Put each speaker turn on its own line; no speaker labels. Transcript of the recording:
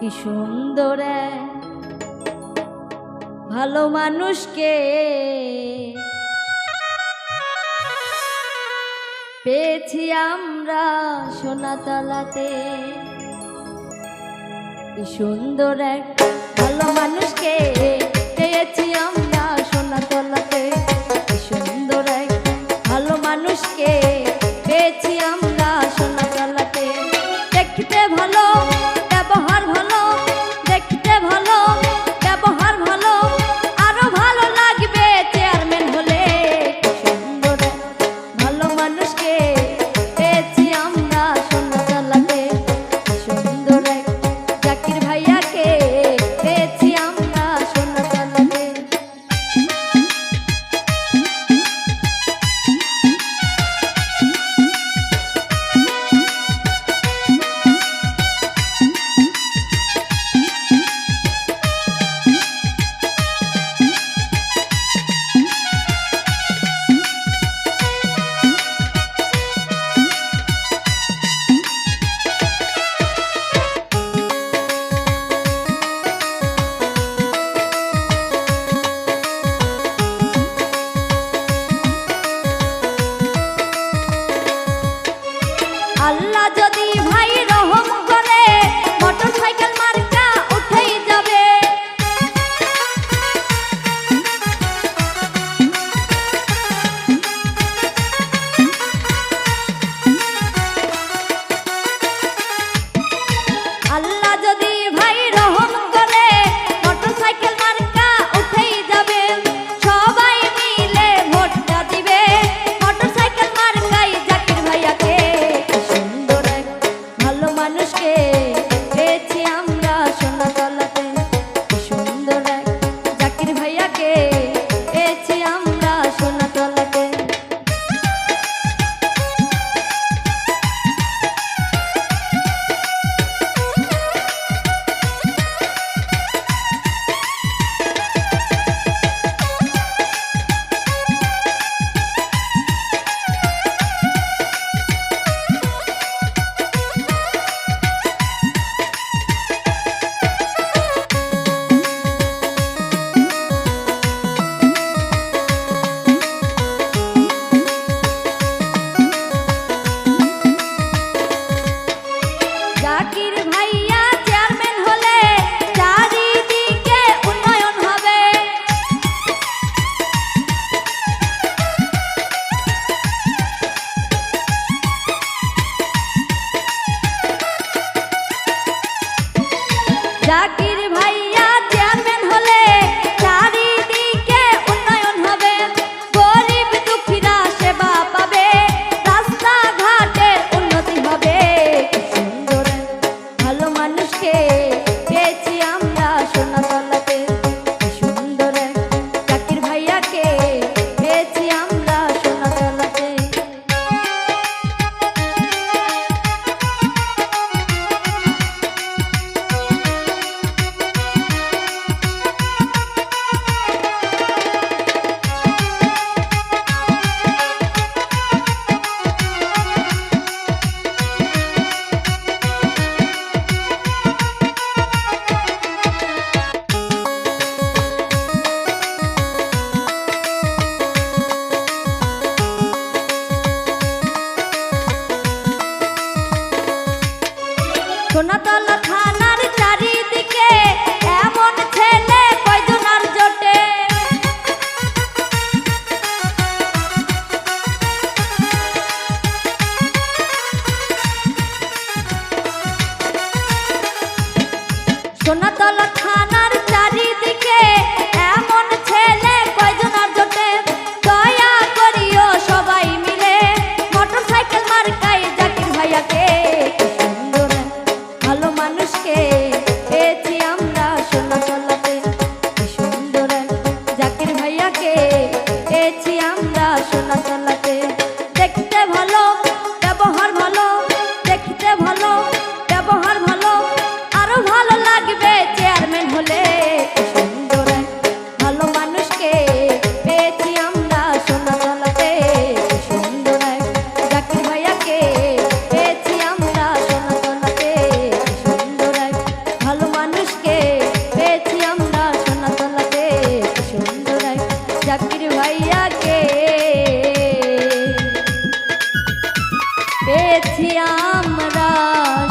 কি সুন্দর ভালো মানুষকে পেয়েছি আমরা সোনাতলাতে কি সুন্দর এক ভালো মানুষকে পেয়েছি আমরা সোনাতলাতে কি সুন্দর এক ভালো মানুষকে পেয়েছি আমরা সোনা তলাতে। দেখতে ভালো 填满的 जाके খানা মানুষকে બેથિયા મરા